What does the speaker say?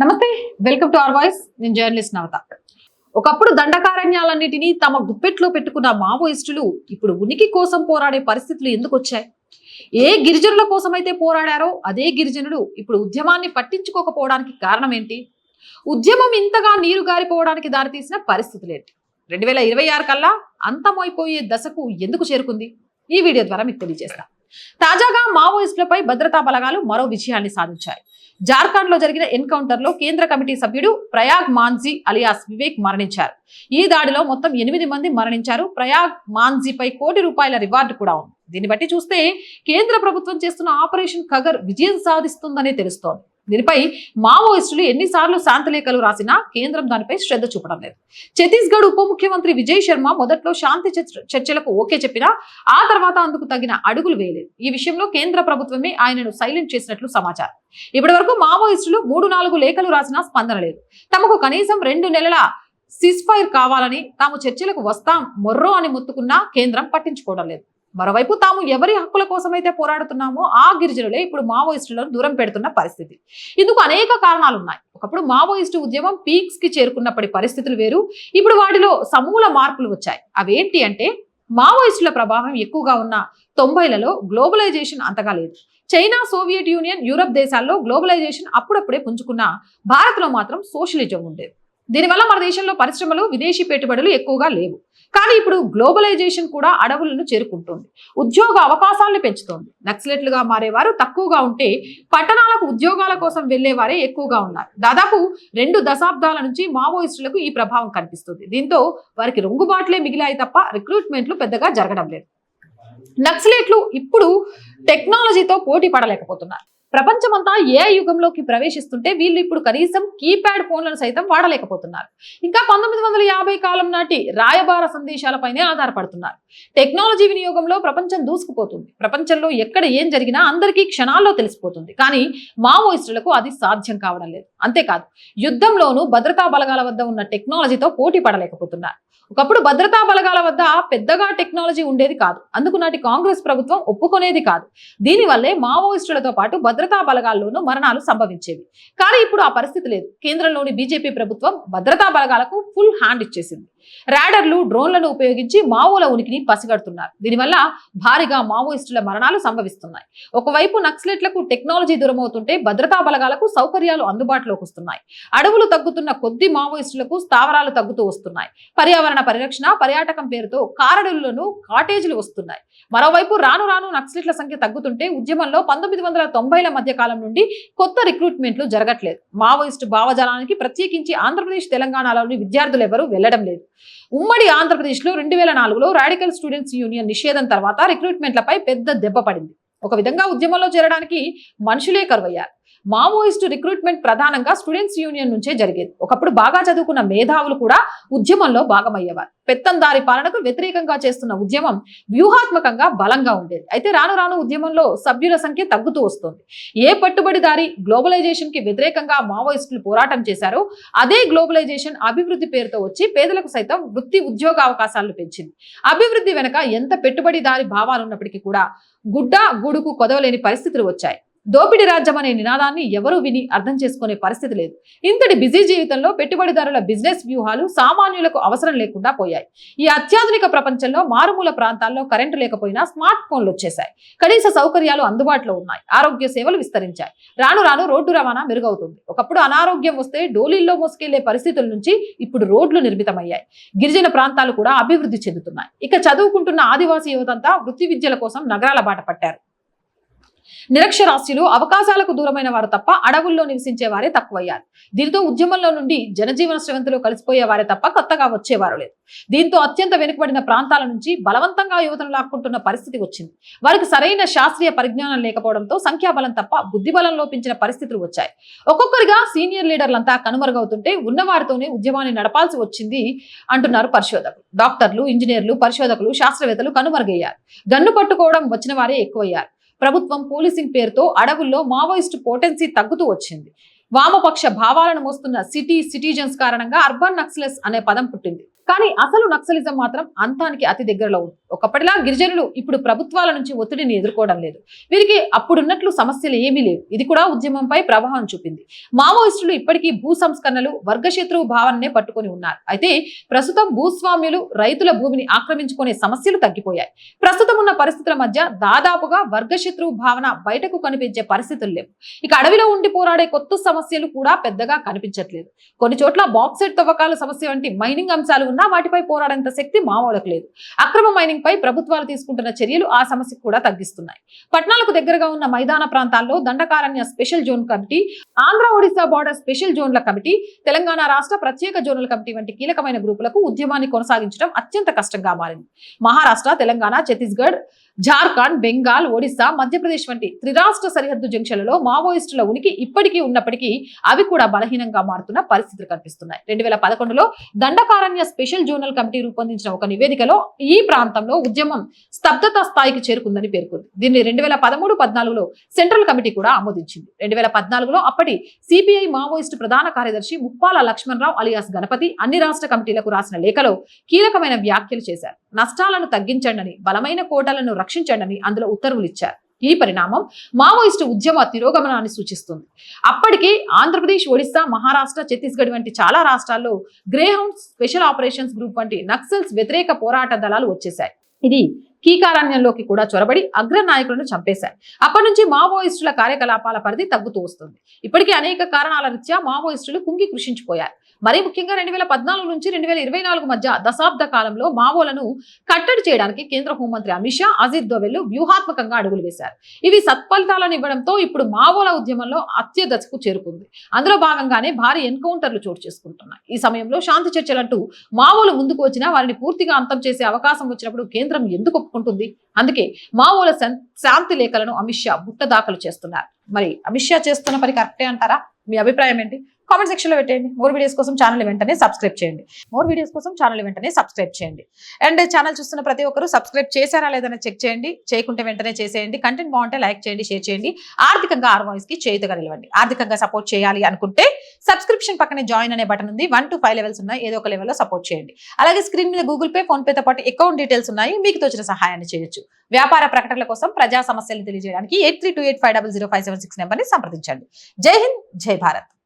నమస్తే welcome to our voice. నేను journalist నవత. ఒకప్పుడు దండకారణ్యాలన్నిటినీ తమ గుప్పెట్లో పెట్టుకున్న మావోయిస్టులు ఇప్పుడు ఉనికి కోసం పోరాడే పరిస్థితులు ఎందుకు వచ్చాయి? ఏ గిరిజనుల కోసం అయితే పోరాడారో అదే గిరిజనులు ఇప్పుడు ఉద్యమాన్ని పట్టించుకోకపోవడానికి కారణం ఏంటి ఉద్యమం ఇంతగా నీరు గారిపోవడానికి దారితీసిన పరిస్థితులు ఏంటి? రెండు వేల ఇరవై ఆరు కల్లా అంతమైపోయే దశకు ఎందుకు చేరుకుంది? ఈ వీడియో ద్వారా మీకు తెలియజేస్తా. తాజాగా మావోయిస్టులపై భద్రతా బలగాలు మరో విజయాన్ని సాధించాయి. జార్ఖండ్లో జరిగిన ఎన్కౌంటర్లో కేంద్ర కమిటీ సభ్యుడు ప్రయాగ్ మాన్జీ అలియాస్ వివేక్ మరణించారు. ఈ దాడిలో మొత్తం ఎనిమిది మంది మరణించారు. ప్రయాగ్ మాన్జీపై కోటి రూపాయల రివార్డు కూడా ఉంది. దీన్ని బట్టి చూస్తే కేంద్ర ప్రభుత్వం చేస్తున్న ఆపరేషన్ ఖగర్ విజయం సాధిస్తుందనే తెలుస్తోంది. దీనిపై మావోయిస్టులు ఎన్నిసార్లు శాంతిలేఖలు రాసినా కేంద్రం దానిపై శ్రద్ధ చూపడం లేదు. ఛత్తీస్గఢ్ ఉప ముఖ్యమంత్రి విజయ్ శర్మ మొదట్లో శాంతి చర్చ- చర్చలకు ఓకే చెప్పినా ఆ తర్వాత అందుకు తగిన అడుగులు వేయలేదు. ఈ విషయంలో కేంద్ర ప్రభుత్వమే ఆయనను సైలెంట్ చేసినట్లు సమాచారం. ఇప్పటి వరకు మావోయిస్టులు మూడు నాలుగు లేఖలు రాసినా స్పందన లేదు. తమకు కనీసం రెండు నెలల సిస్ఫైర్ కావాలని తాము చర్చలకు వస్తాం మొర్రో అని మొత్తుకున్నా కేంద్రం పట్టించుకోవడం లేదు. మరోవైపు తాము ఎవరి హక్కుల కోసమైతే పోరాడుతున్నామో ఆ గిరిజనులే ఇప్పుడు మావోయిస్టులను దూరం పెడుతున్న పరిస్థితి. ఇందుకు అనేక కారణాలు ఉన్నాయి ఒకప్పుడు మావోయిస్టు ఉద్యమం పీక్స్కి చేరుకున్నప్పటి పరిస్థితులు వేరు. ఇప్పుడు వాటిలో సమూల మార్పులు వచ్చాయి. అవేంటి అంటే మావోయిస్టుల ప్రభావం ఎక్కువగా ఉన్న తొంభైలలో గ్లోబలైజేషన్ అంతగా లేదు. చైనా సోవియట్ యూనియన్ యూరప్ దేశాల్లో గ్లోబలైజేషన్ అప్పుడప్పుడే పుంజుకున్న భారత్లో మాత్రం సోషలిజం ఉండేది. దీనివల్ల మన దేశంలో పరిశ్రమలు విదేశీ పెట్టుబడులు ఎక్కువగా లేవు. కానీ ఇప్పుడు గ్లోబలైజేషన్ కూడా అడవులను చేరుకుంటుంది. ఉద్యోగ అవకాశాలను పెంచుతోంది. నక్సలెట్లుగా మారేవారు తక్కువగా ఉంటే పట్టణాలకు ఉద్యోగాల కోసం వెళ్ళేవారే ఎక్కువగా ఉన్నారు. దాదాపు రెండు దశాబ్దాల నుంచి మావోయిస్టులకు ఈ ప్రభావం కనిపిస్తుంది. దీంతో వారికి రొంగుబాట్లే మిగిలాయి తప్ప రిక్రూట్మెంట్లు పెద్దగా జరగడం లేదు. నక్సలేట్లు ఇప్పుడు టెక్నాలజీతో పోటీ పడలేకపోతున్నారు. ప్రపంచమంతా ఏ యుగంలోకి ప్రవేశిస్తుంటే వీళ్ళు ఇప్పుడు కనీసం కీప్యాడ్ ఫోన్లను సైతం వాడలేకపోతున్నారు. ఇంకా పంతొమ్మిది వందల యాభై కాలం నాటి రాయబార సందేశాలపైనే ఆధారపడుతున్నారు. టెక్నాలజీ వినియోగంలో ప్రపంచం దూసుకుపోతుంది. ప్రపంచంలో ఎక్కడ ఏం జరిగినా అందరికీ క్షణాల్లో తెలిసిపోతుంది. కానీ మావోయిస్టులకు అది సాధ్యం కావడం లేదు. అంతేకాదు యుద్ధంలోనూ భద్రతా బలగాల వద్ద ఉన్న టెక్నాలజీతో పోటీ పడలేకపోతున్నారు. ఒకప్పుడు భద్రతా బలగాల వద్ద పెద్దగా టెక్నాలజీ ఉండేది కాదు. అందుకు నాటి కాంగ్రెస్ ప్రభుత్వం ఒప్పుకునేది కాదు. దీనివల్లే మావోయిస్టులతో పాటు భద్రతా బలగాల్లోనూ మరణాలు సంభవించేవి. కానీ ఇప్పుడు ఆ పరిస్థితి లేదు. కేంద్రంలోని బీజేపీ ప్రభుత్వం భద్రతా బలగాలకు ఫుల్ హ్యాండ్ ఇచ్చేసింది. ర్యాడర్లు డ్రోన్లను ఉపయోగించి మావోల ఉనికిని పసిగడుతున్నారు. దీనివల్ల భారీగా మావోయిస్టుల మరణాలు సంభవిస్తున్నాయి. ఒకవైపు నక్సలెట్లకు టెక్నాలజీ దూరమవుతుంటే భద్రతా బలగాలకు సౌకర్యాలు అందుబాటులోకి వస్తున్నాయి. అడవులు తగ్గుతున్న కొద్ది మావోయిస్టులకు స్థావరాలు తగ్గుతూ వస్తున్నాయి. పర్యావరణ పరిరక్షణ పర్యాటకం పేరుతో కారడులను కాటేజీలు వస్తున్నాయి. మరోవైపు రాను రాను నక్సలెట్ల సంఖ్య తగ్గుతుంటే ఉద్యమంలో పంతొమ్మిది వందల తొంభైల మధ్య కాలం నుండి కొత్త రిక్రూట్మెంట్లు జరగట్లేదు. మావోయిస్టు భావజాలానికి ప్రత్యేకించి ఆంధ్రప్రదేశ్ తెలంగాణలోని విద్యార్థులు ఎవరూ వెళ్ళడం లేదు. ఉమ్మడి ఆంధ్రప్రదేశ్లో రెండు వేల నాలుగులో రాడికల్ స్టూడెంట్స్ యూనియన్ నిషేధం తర్వాత రిక్రూట్మెంట్లపై పెద్ద దెబ్బ పడింది. ఒక విధంగా ఉద్యమంలో చేరడానికి మనుషులే కరువయ్యారు. మావోయిస్టు రిక్రూట్మెంట్ ప్రధానంగా స్టూడెంట్స్ యూనియన్ నుంచే జరిగేది. ఒకప్పుడు బాగా చదువుకున్న మేధావులు కూడా ఉద్యమంలో భాగమయ్యేవారు. పెత్తందారి పాలనకు వ్యతిరేకంగా చేస్తున్న ఉద్యమం వ్యూహాత్మకంగా బలంగా ఉండేది. అయితే రాను రాను ఉద్యమంలో సభ్యుల సంఖ్య తగ్గుతూ వస్తుంది. ఏ పట్టుబడిదారి గ్లోబలైజేషన్కి వ్యతిరేకంగా మావోయిస్టులు పోరాటం చేశారో అదే గ్లోబలైజేషన్ అభివృద్ధి పేరుతో వచ్చి పేదలకు సైతం వృత్తి ఉద్యోగ అవకాశాలను పెంచింది. అభివృద్ధి వెనక ఎంత పెట్టుబడిదారి భావాలు ఉన్నప్పటికీ కూడా గుడ్డ గూడుకు కొదవలేని పరిస్థితులు వచ్చాయి. దోపిడి రాజ్యం అనే నినాదాన్ని ఎవరూ విని అర్థం చేసుకునే పరిస్థితి లేదు. ఇంతటి బిజీ జీవితంలో పెట్టుబడిదారుల బిజినెస్ వ్యూహాలు సామాన్యులకు అవసరం లేకుండా పోయాయి. ఈ అత్యాధునిక ప్రపంచంలో మారుమూల ప్రాంతాల్లో కరెంటు లేకపోయినా స్మార్ట్ ఫోన్లు వచ్చేసాయి కనీస సౌకర్యాలు అందుబాటులో ఉన్నాయి. ఆరోగ్య సేవలు విస్తరించాయి. రాను రాను రోడ్డు రవాణా మెరుగవుతుంది. ఒకప్పుడు అనారోగ్యం వస్తే డోలీల్లో మోసుకెళ్ళే పరిస్థితుల నుంచి ఇప్పుడు రోడ్లు నిర్మితమయ్యాయి. గిరిజన ప్రాంతాలు కూడా అభివృద్ధి చెందుతున్నాయి. ఇక చదువుకుంటున్న ఆదివాసీ యువతంతా వృత్తి విద్యల కోసం నగరాల బాట పట్టారు. నిరక్షరాస్యులు అవకాశాలకు దూరమైన వారు తప్ప అడవుల్లో నివసించే వారే తక్కువయ్యారు. దీంతో ఉద్యమంలో నుండి జనజీవన శ్రవంతిలో కలిసిపోయే వారే తప్ప కొత్తగా వచ్చేవారు లేదు. దీంతో అత్యంత వెనుకబడిన ప్రాంతాల నుంచి బలవంతంగా యువతను లాక్కుంటున్న పరిస్థితి వచ్చింది. వారికి సరైన శాస్త్రీయ పరిజ్ఞానం లేకపోవడంతో సంఖ్యాబలం తప్ప బుద్ధిబలం లోపించిన పరిస్థితులు వచ్చాయి. ఒక్కొక్కరిగా సీనియర్ లీడర్లంతా కనుమరుగవుతుంటే ఉన్నవారితోనే ఉద్యమాన్ని నడపాల్సి వచ్చింది అంటున్నారు పరిశోధకులు. డాక్టర్లు ఇంజనీర్లు పరిశోధకులు శాస్త్రవేత్తలు కనుమరుగయ్యారు. గన్ను పట్టుకోవడం వచ్చిన వారే ఎక్కువయ్యారు. ప్రభుత్వం పోలీసింగ్ పేరుతో అడవుల్లో మావోయిస్టు పోటెన్సీ తగ్గుతూ వచ్చింది. వామపక్ష భావాలను మోస్తున్న సిటీ సిటిజన్స్ కారణంగా అర్బన్ నక్సలెస్ అనే పదం పుట్టింది. కానీ అసలు నక్సలిజం మాత్రం అంతానికి అతి దగ్గరలో ఉంది. ఒకప్పటిలా గిరిజనులు ఇప్పుడు ప్రభుత్వాల నుంచి ఒత్తిడిని ఎదుర్కోవడం లేదు. వీరికి అప్పుడున్నట్లు సమస్యలు ఏమీ లేవు. ఇది కూడా ఉద్యమంపై ప్రభావం చూపింది. మావోయిస్టులు ఇప్పటికీ భూ సంస్కరణలు వర్గశత్రువు భావననే పట్టుకొని ఉన్నారు. అయితే ప్రస్తుతం భూస్వామ్యులు రైతుల భూమిని ఆక్రమించుకునే సమస్యలు తగ్గిపోయాయి. ప్రస్తుతం ఉన్న పరిస్థితుల మధ్య దాదాపుగా వర్గశత్రువు భావన బయటకు కనిపించే పరిస్థితులు లేవు. ఇక అడవిలో ఉండి పోరాడే కొత్త సమస్యలు కూడా పెద్దగా కనిపించట్లేదు. కొన్ని చోట్ల బాక్సైడ్ తవ్వకాల సమస్య వంటి మైనింగ్ అంశాలు ఉన్నా వాటిపై పోరాడేంత శక్తి మావోలకు లేదు. అక్రమ మైనింగ్ పై ప్రభుత్వాలు తీసుకుంటున్న చర్యలు ఆ సమస్యకు కూడా తగ్గిస్తున్నాయి. పట్టణాలకు దగ్గరగా ఉన్న మైదాన ప్రాంతాల్లో Dandakaranya special zone committee Andhra Odisha border special జోన్ల committee Telangana రాష్ట్ర ప్రత్యేక జోన్ల కమిటీ వంటి కీలకమైన గ్రూపులకు ఉద్యమాన్ని కొనసాగించడం అత్యంత కష్టంగా మారింది. మహారాష్ట్ర తెలంగాణ ఛత్తీస్గఢ్ జార్ఖండ్ బెంగాల్ ఒడిశా మధ్యప్రదేశ్ వంటి త్రిరాష్ట్ర సరిహద్దు జంక్షన్లలో మావోయిస్టుల ఉనికి ఇప్పటికీ ఉన్నప్పటికీ అవి కూడా బలహీనంగా మారుతున్న పరిస్థితులు కనిపిస్తున్నాయి. రెండు వేల పదకొండులో దండకారణ్య స్పెషల్ జోనల్ కమిటీ రూపొందించిన ఒక నివేదికలో ఈ ప్రాంతంలో ఉద్యమం స్తబ్దత స్థాయికి చేరుకుందని పేర్కొంది. దీన్ని రెండు వేల పదమూడు పద్నాలుగులో సెంట్రల్ కమిటీ కూడా ఆమోదించింది. రెండు వేల పద్నాలుగులో అప్పటి సిపిఐ మావోయిస్టు ప్రధాన కార్యదర్శి ముప్పాల లక్ష్మణరావు అలియాస్ గణపతి అన్ని రాష్ట్ర కమిటీలకు రాసిన లేఖలో కీలకమైన వ్యాఖ్యలు చేశారు. నష్టాలను తగ్గించండి బలమైన కోటలను రక్షించండి అందులో ఉత్తర్వులు ఇచ్చారు ఈ పరిణామం మావోయిస్టు ఉద్యమ తిరోగమనాన్ని సూచిస్తుంది. అప్పటికే ఆంధ్రప్రదేశ్ ఒడిశా మహారాష్ట్ర ఛత్తీస్గఢ్ వంటి చాలా రాష్ట్రాల్లో గ్రేహౌండ్ స్పెషల్ ఆపరేషన్స్ గ్రూప్ వంటి నక్సల్స్ వ్యతిరేక పోరాట దళాలు వచ్చేశాయి. ఇది కీకారణ్యంలోకి కూడా చొరబడి అగ్ర నాయకులను చంపేశాయి. అప్పటి నుంచి మావోయిస్టుల కార్యకలాపాల పరిధి తగ్గుతూ వస్తుంది. ఇప్పటికీ అనేక కారణాల రీత్యా మావోయిస్టులు కుంగి కృషించిపోయారు మరీ ముఖ్యంగా రెండు వేల పద్నాలుగు నుంచి రెండు వేల ఇరవై నాలుగు మధ్య దశాబ్ద కాలంలో మావోలను కట్టడి చేయడానికి కేంద్ర హోంమంత్రి అమిత్ షా అజిత్ దోవెల్ వ్యూహాత్మకంగా అడుగులు వేశారు. ఇవి సత్ఫలితాలను ఇవ్వడంతో ఇప్పుడు మావోల ఉద్యమంలో అత్యదశకు చేరుకుంది. అందులో భాగంగానే భారీ ఎన్కౌంటర్లు చోటు చేసుకుంటున్నాయి. ఈ సమయంలో శాంతి చర్చలంటూ మావోలు ముందుకు వచ్చినా వారిని పూర్తిగా అంతం చేసే అవకాశం వచ్చినప్పుడు కేంద్రం ఎందుకు ఒప్పుకుంటుంది? అందుకే మావోల శాంతి లేఖలను అమిత్ షా బుట్ట దాఖలు చేస్తున్నారు. మరి అమిత్ షా చేస్తున్న పని కరెక్టే అంటారా? మీ అభిప్రాయం ఏంటి? కామెంట్ సెక్షన్లో పెట్టేయండి. పెట్టండి మోర్ వీడియోస్ కోసం ఛానల్ వెంటనే సబ్స్క్రైబ్ చేయండి. మోర్ వీడియోస్ కోసం ఛానల్ వెంటనే సబ్స్క్రైబ్ చేయండి. అండ్ ఛానల్ చూస్తున్న ప్రతి ఒక్కరు సబ్స్క్రైబ్ చేశారా లేదని చెక్ చేయండి. చేయకుంటే వెంటనే చేసేయండి. కంటెంట్ బాగుంటే లైక్ చేయండి షేర్ చేయండి. ఆర్థికంగా ఆర్ వాయిస్కి చేయుతగా నిలవండి. ఆర్థికంగా సపోర్ట్ చేయాలి అనుకుంటే సబ్స్క్రిప్షన్ పక్కనే జాయిన్ అనే బటన్ ఉంది. వన్ టు ఫైవ్ లెవెల్స్ ఉన్నాయి. ఏదో ఒక లెవెల్లో సపోర్ట్ చేయండి. అలాగే స్క్రీన్ మీద గూగుల్ పే ఫోన్పేతో పాటు అకౌంట్ డీటెయిల్స్ ఉన్నాయి. మీకు తోచిన సహాయాన్ని చేయొచ్చు. వ్యాపార ప్రకటనల కోసం ప్రజా సమస్యలు తెలియజేయడానికి eight three two eight five double zero five seven six నెంబర్ని సంప్రదించండి. జై హింద్ జై భారత్.